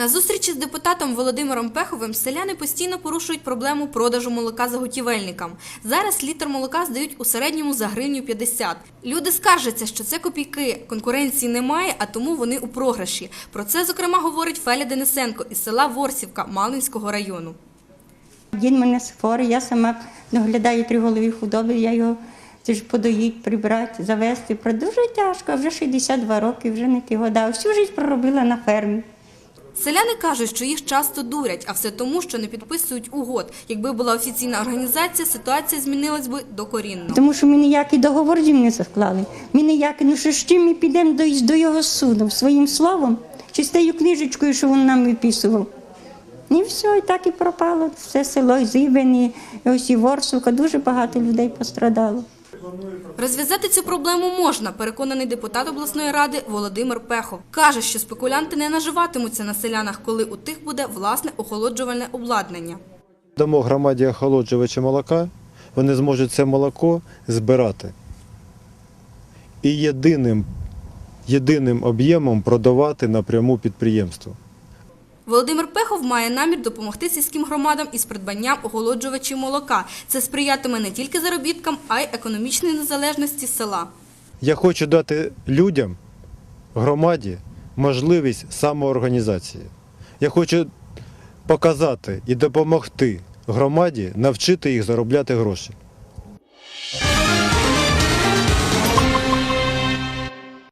На зустрічі з депутатом Володимиром Пеховим селяни постійно порушують проблему продажу молока заготівельникам. Зараз літр молока здають у середньому за гривню 50. Люди скаржаться, що це копійки, конкуренції немає, а тому вони у програші. Про це, зокрема, говорить Феля Денисенко із села Ворсівка Малинського району. Дід мене хворий, я сама доглядаю три голові худоби, я його це ж подоїть, прибрати, завести. Дуже тяжко, вже 62 роки, вже не ті года. Всю життя проробила на фермі. Селяни кажуть, що їх часто дурять, а все тому, що не підписують угод. Якби була офіційна організація, ситуація змінилась би докорінно. Тому що ми ніякий договор зі не склали. Ми ніякий, ну що з чим ми підемо до, його суду своїм словом, чи з тією книжечкою, що він нам виписував. І все, і так і пропало. Все село, і Зибин, і ось і Ворсука, дуже багато людей пострадало. Розв'язати цю проблему можна, переконаний депутат обласної ради Володимир Пехов. Каже, що спекулянти не наживатимуться на селянах, коли у тих буде власне охолоджувальне обладнання. Дамо громаді охолоджувача молока, вони зможуть це молоко збирати. І єдиним, єдиним об'ємом продавати напряму підприємству. Володимир Пехов має намір допомогти сільським громадам із придбанням охолоджувачів молока. Це сприятиме не тільки заробіткам, а й економічній незалежності села. Я хочу дати людям, громаді, можливість самоорганізації. Я хочу показати і допомогти громаді навчити їх заробляти гроші.